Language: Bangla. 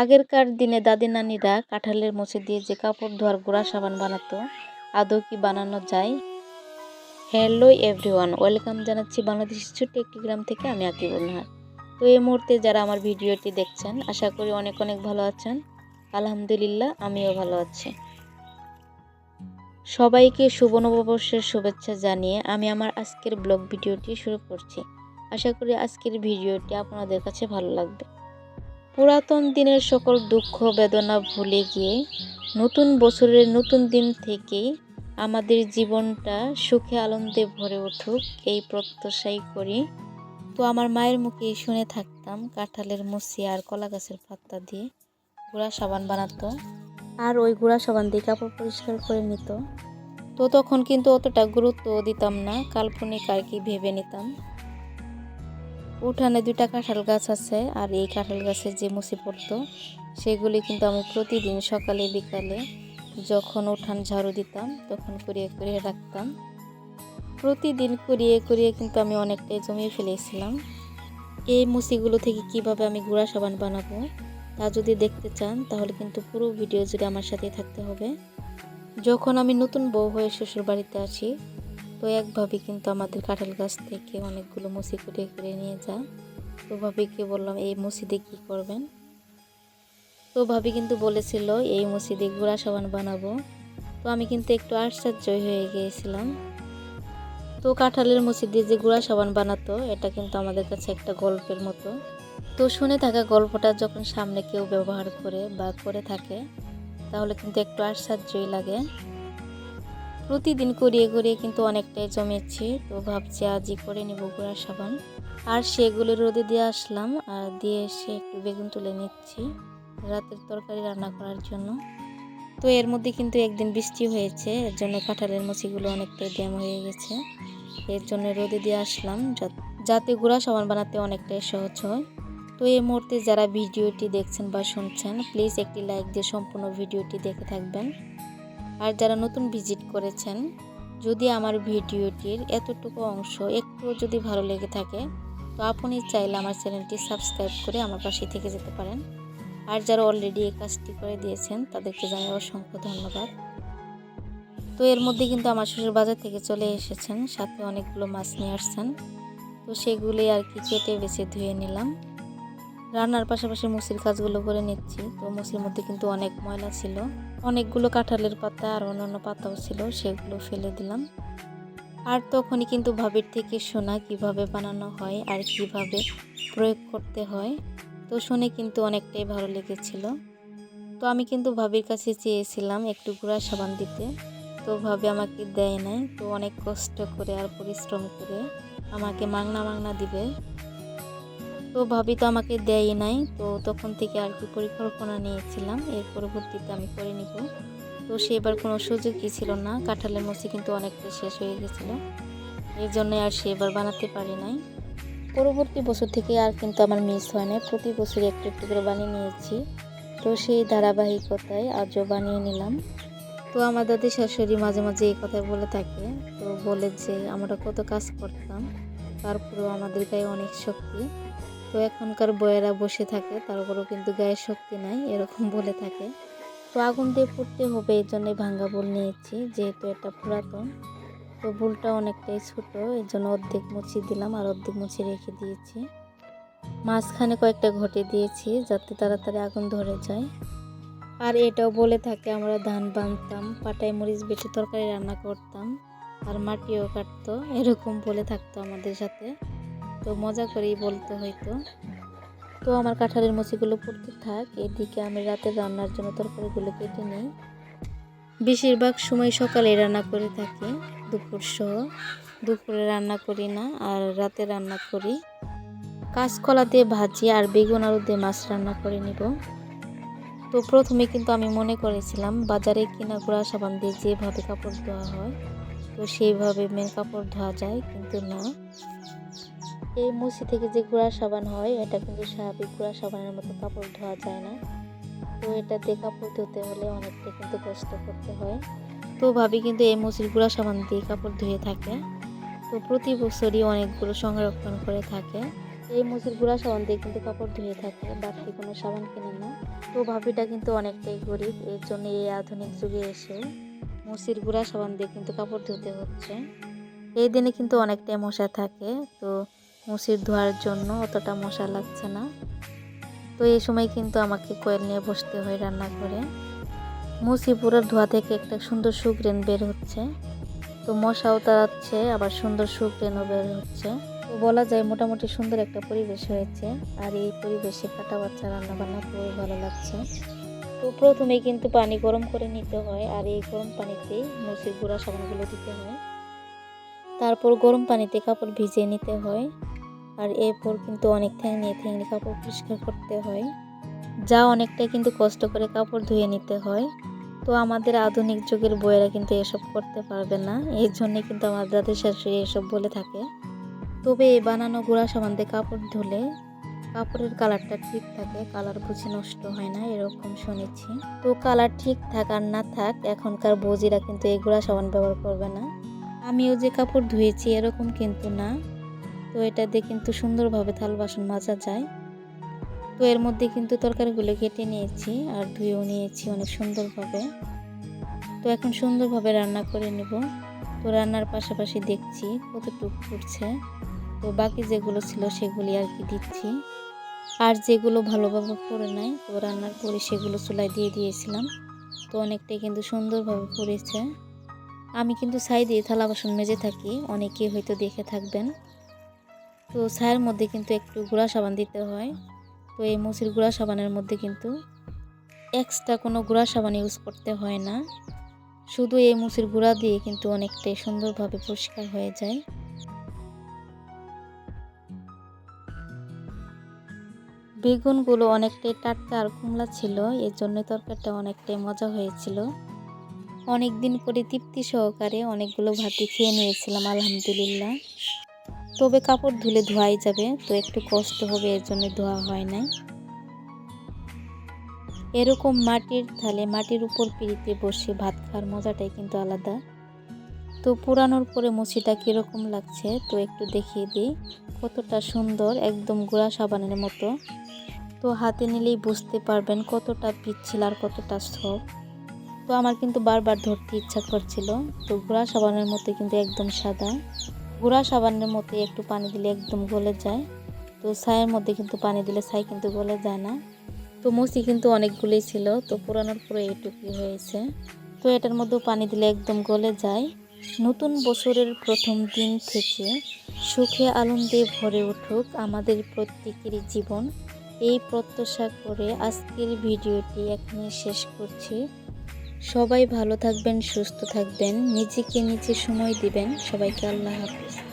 আগেরকার দিনে দাদি নানিরা কাঁঠালের মুছে দিয়ে যে কাপড় ধোয়ার গুঁড়া সাবান বানাতো, আদৌ কি বানানো যায়? হ্যালো এভরিওয়ান, ওয়েলকাম জানাচ্ছি বাংলাদেশের ছোট্ট একটি গ্রাম থেকে আমি আকিবুল নাহার তো এই মুহূর্তে যারা আমার ভিডিওটি দেখছেন, আশা করি অনেক অনেক ভালো আছেন। আলহামদুলিল্লাহ, আমিও ভালো আছি। সবাইকে শুভ নববর্ষের শুভেচ্ছা জানিয়ে আমি আমার আজকের ব্লগ ভিডিওটি শুরু করছি। আশা করি আজকের ভিডিওটি আপনাদের কাছে ভালো লাগবে। পুরাতন দিনের সকল দুঃখ, বেদনা ভুলে গিয়ে নতুন বছরের নতুন দিন থেকেই আমাদের জীবনটা সুখে আনন্দে ভরে উঠুক, এই প্রত্যাশাই করি। তো আমার মায়ের মুখে শুনে থাকতাম, কাঁঠালের মুসি আর কলা গাছের পাতা দিয়ে। গুঁড়া সাবান বানাতো। আর ওই গুঁড়া সাবান দিয়ে কাপড় পরিষ্কার করে নিত। তো তখন কিন্তু অতটা গুরুত্ব দিতাম না, কাল্পনিক আর কি ভেবে নিতাম। উঠানে দুইটা কাঁঠাল গাছ আছে আর এই কাঁঠাল গাছে যে মুসি পড়তো, সেগুলি কিন্তু আমি প্রতিদিন সকালে, বিকালে যখন উঠান ঝাড়ু দিতাম, তখন করিয়ে করিয়ে রাখতাম। প্রতিদিন করিয়ে করিয়ে কিন্তু আমি অনেকটাই জমিয়ে ফেলেছিলাম। এই মুসিগুলো থেকে কীভাবে আমি গুঁড়া সাবান বানাবো, তা যদি দেখতে চান, তাহলে কিন্তু পুরো ভিডিও জুড়ে আমার সাথেই থাকতে হবে। যখন আমি নতুন বউ হয়ে শ্বশুর বাড়িতে আসি তো এক ভাবি কিন্তু আমাদের কাঁঠাল গাছ থেকে অনেকগুলো মুসি কুটিয়ে করে নিয়ে যায়। তো ভাবিকে বললাম, এই মুসি দিয়ে কী করবেন? তো ভাবি কিন্তু বলেছিল, এই মুসি দিয়ে গুঁড়া সাবান বানাবো। তো আমি কিন্তু একটু আশ্চর্য হয়ে গিয়েছিলাম। তো কাঁঠালের মুসি দিয়ে যে গুঁড়া সাবান বানাতো, এটা কিন্তু আমাদের কাছে একটা গল্পের মতো। তো শুনে থাকা গল্পটা যখন সামনে কেউ ব্যবহার করে বা করে থাকে, তাহলে কিন্তু একটু আশ্চর্যই লাগে। প্রতিদিন করিয়ে করিয়ে কিন্তু অনেকটাই জমেছে। তো ভাবছি আজই করে নিব গুঁড়া সাবান। আর সেগুলো রোদে দিয়ে আসলাম আর দিয়ে এসে একটু বেগুন তুলে নিচ্ছি রাতের তরকারি রান্না করার জন্য। তো এর মধ্যে কিন্তু একদিন বৃষ্টি হয়েছে, এর জন্য কাঁঠালের মুচিগুলো অনেকটাই ড্যাম হয়ে গেছে। এর জন্য রোদে দিয়ে আসলাম যাতে গুঁড়া সাবান বানাতে অনেকটাই সহজ হয়। তো এই মুহূর্তে যারা ভিডিওটি দেখছেন বা শুনছেন প্লিজ একটি লাইক দিয়ে সম্পূর্ণ ভিডিওটি দেখে থাকবেন। আর যারা নতুন ভিজিট করেছেন, যদি আমার ভিডিওটির এতটুকু অংশ একটুও যদি ভালো লেগে থাকে, তো আপনি চাইলে আমার চ্যানেলটি সাবস্ক্রাইব করে আমার পাশে থেকে যেতে পারেন। আর যারা অলরেডি এই কাজটি করে দিয়েছেন, তাদেরকে জানাই অসংখ্য ধন্যবাদ। তো এর মধ্যে কিন্তু আমার শ্বশুর বাজার থেকে চলে এসেছেন, সাথে অনেকগুলো মাছ নিয়ে আসছেন। তো সেগুলি আর কি কেটে বেছে ধুয়ে নিলাম। রান্নার পাশাপাশি মুসির কাজগুলো করে নিচ্ছি। তো মুসির মধ্যে কিন্তু অনেক ময়লা ছিল। অনেকগুলো কাঁঠালের পাতা আর অন্যান্য পাতাও ছিল, সেগুলো ফেলে দিলাম। আর তখনই কিন্তু ভাবির থেকে শোনা কীভাবে বানানো হয় আর কীভাবে প্রয়োগ করতে হয়, তো শুনে কিন্তু অনেকটাই ভালো লেগেছিল। তো আমি কিন্তু ভাবির কাছে চেয়েছিলাম একটু গুঁড়া সাবান দিতে, তো ভাবি আমাকে দেয় নাই, তো অনেক কষ্ট করে আর পরিশ্রম করে আমাকে মাংনা মাংনা দিবে। তো ভাবি তো আমাকে দেয় নাই। তো তখন থেকে আর কি পরিকল্পনা নিয়েছিলাম। এর পরবর্তীতে আমি করে নিব। তো সেবার কোনো সুযোগই ছিল না। কাঁঠালের মসি কিন্তু অনেকটা শেষ হয়ে গেছিল। এই জন্য আর সেবার বানাতে পারি নাই। পরবর্তী বছর থেকে আর কিন্তু আমার মিস হয় না প্রতি বছর একটু একটু করে বানিয়ে নিয়েছি। তো সেই ধারাবাহিকতায় আজও বানিয়ে নিলাম। তো আমার দাদি শাশুড়ি মাঝে মাঝে এই কথা বলে থাকে। তো বলে যে, আমরা কত কাজ করতাম, তারপরেও আমাদের গায়ে অনেক শক্তি। তো এখনকার বয়েরা বসে থাকে, তারপরেও কিন্তু গায়ে শক্তি নাই, এরকম বলে থাকে। তো আগুন দিয়ে ফুটতে হবে এই জন্যই ভাঙ্গা বুল নিয়েছি, যেহেতু এটা পুরাতন। তো বুলটা অনেকটাই ছোট এই জন্য অর্ধেক মুছি দিলাম আর অর্ধেক মুছি রেখে দিয়েছি। মাঝখানে কয়েকটা ঘটে দিয়েছি, যাতে তাড়াতাড়ি আগুন ধরে যায়। আর এটাও বলে থাকে, আমরা ধান বানতাম, পাটায় মরিচ বেটে তরকারি রান্না করতাম, আর মাটিও কাটতো, এরকম বলে থাকতো আমাদের সাথে। তো মজা করেই বলতে হয়তো তো আমার কাঁঠালের মুচিগুলো পড়তে থাক, এদিকে আমি রাতে রান্নার জন্য তরকারিগুলো কেটে নিই। বেশিরভাগ সময় সকালে রান্না করে থাকি, দুপুর সহ। দুপুরে রান্না করি না, আর রাতে রান্না করি। কাঁচকলা দিয়ে ভাজি আর বেগুন আলু দিয়ে মাছ রান্না করে নিব। তো প্রথমে কিন্তু আমি মনে করেছিলাম, বাজারে কিনা গুঁড়া সাবান দিয়ে যেভাবে কাপড় ধোয়া হয়, তো সেইভাবে মেন কাপড় ধোয়া যায়, কিন্তু না। এই মুসি থেকে যে গুঁড়া সাবান হয়, এটা কিন্তু স্বাভাবিক গুঁড়া সাবানের মতো কাপড় ধোয়া যায় না। তো এটা দিয়ে কাপড় ধুতে হলে অনেকটা কিন্তু কষ্ট করতে হয়। তো ভাবি কিন্তু এই মুসির গুঁড়া সাবান দিয়ে কাপড় ধুয়ে থাকে। তো প্রতি বছরই অনেকগুলো সংরক্ষণ করে থাকে। এই মুসির গুঁড়া সাবান দিয়ে কিন্তু কাপড় ধুয়ে থাকে, বাড়তি কোনো সাবান কিনে না। তো ভাবিটা কিন্তু অনেকটাই গরিব, এর জন্য এই আধুনিক যুগে এসে মুসির গুঁড়া সাবান দিয়ে কিন্তু কাপড় ধুতে হচ্ছে। এই দিনে কিন্তু অনেকটাই মশা থাকে। তো মুসির ধোয়ার জন্য অতটা মশা লাগছে না। তো এই সময় কিন্তু আমাকে কয়েল নিয়ে বসতে হয় রান্না করে। মুসি পুরো ধোয়া থেকে একটা সুন্দর সুগ্রেন বের হচ্ছে। তো মশাও তাড়াচ্ছে, আবার সুন্দর সুগ্রেনও বের হচ্ছে। তো বলা যায় মোটামুটি সুন্দর একটা পরিবেশ হয়েছে। আর এই পরিবেশে কাটা বাচ্চা রান্না বান্না খুবই ভালো লাগছে। তো প্রথমে কিন্তু পানি গরম করে নিতে হয়, আর এই গরম পানিতেই মুসির গুঁড়া সাবানগুলো দিতে হয়। তারপর গরম পানিতে কাপড় ভিজিয়ে নিতে হয়। আর এরপর কিন্তু অনেক ঠ্যাংনিয়ে ঠ্যাংনি কাপড় পরিষ্কার করতে হয়। যা অনেকটাই কিন্তু কষ্ট করে কাপড় ধুয়ে নিতে হয়। তো আমাদের আধুনিক যুগের বইয়েরা কিন্তু এসব করতে পারবে না। এর জন্যে কিন্তু আমার দাদু শাশুড়ি এসব বলে থাকে। তবে এই বানানো গুঁড়া দিয়ে কাপড় ধুলে কাপড়ের কালারটা ঠিক থাকে, কালার বুঝি নষ্ট হয় না, এরকম শুনেছি। তো কালার ঠিক থাক আর না থাক, এখনকার বৌজিরা কিন্তু এই গুঁড়া সাবান ব্যবহার করবে না। আমিও যে কাপড় ধুয়েছি এরকম কিন্তু না। তো এটা দিয়ে কিন্তু সুন্দরভাবে থাল বাসন মাজা যায়। তো এর মধ্যে কিন্তু তরকারিগুলো কেটে নিয়েছি আর ধুয়েও নিয়েছি অনেক সুন্দরভাবে। তো এখন সুন্দরভাবে রান্না করে নেব। তো রান্নার পাশাপাশি দেখছি কতটুকু ফুটছে। তো বাকি যেগুলো ছিল সেগুলি আর কি দিচ্ছি। আর যেগুলো ভালোভাবে পড়ে নাই, তো রান্নার পরে সেগুলো চুলায় দিয়ে দিয়েছিলাম। তো অনেকটাই কিন্তু সুন্দরভাবে পড়েছে। আমি কিন্তু দিয়ে থালা বাসন মেজে থাকি, অনেকেই হয়তো দেখে থাকবেন। তো ছায়ের মধ্যে কিন্তু একটু গুঁড়া সাবান দিতে হয়। তো এই মুসির গুঁড়া সাবানের মধ্যে কিন্তু এক্সট্রা কোনো গুঁড়া সাবান ইউজ করতে হয় না। শুধু এই মুসির গুঁড়া দিয়ে কিন্তু অনেকটাই সুন্দরভাবে পরিষ্কার হয়ে যায়। বেগুনগুলো অনেকটাই টাটকা আর কুমলা ছিল এর জন্য তরকারিটা অনেকটাই মজা হয়েছিল। অনেক দিন পরে তৃপ্তি সহকারে অনেকগুলো ভাতি খেয়ে নিয়েছিলাম, আলহামদুলিল্লাহ। তবে কাপড় ধুলে ধোয়াই যাবে, তো একটু কষ্ট হবে, এর জন্য ধোয়া হয় নাই। এরকম মাটির থালে মাটির উপর পিড়িতে বসে ভাত খাওয়ার মজাটাই কিন্তু আলাদা। তো পুরানোর পরে মুছিটা কীরকম লাগছে, তো একটু দেখিয়ে দিই। কতটা সুন্দর, একদম গুঁড়া সাবানের মতো। তো হাতে নিলেই বুঝতে পারবেন কতটা পিচ্ছিল আর কতটা সফট। তো আমার কিন্তু বারবার ধরতে ইচ্ছা করছিল, তো গুঁড়া সাবানের মতো কিন্তু একদম সাদা। গুঁড়া সাবানের মতো একটু পানি দিলে একদম গলে যায়। তো ছাইয়ের মধ্যে কিন্তু পানি দিলে ছাই কিন্তু গলে যায় না। তো মুসি কিন্তু অনেকগুলোই ছিল, তো পুরানোর পরে এইটুকুই হয়েছে। তো এটার মধ্যেও পানি দিলে একদম গলে যায়। নতুন বছরের প্রথম দিন থেকে সুখে আনন্দে ভরে উঠুক আমাদের প্রত্যেকেরই জীবন। এই প্রত্যাশা করে আজকের ভিডিওটি এখানে শেষ করছি। সবাই ভালো থাকবেন সুস্থ থাকবেন নিজেকে নিজে সময় দিবেন। সবাইকে আল্লাহ হাফিজ।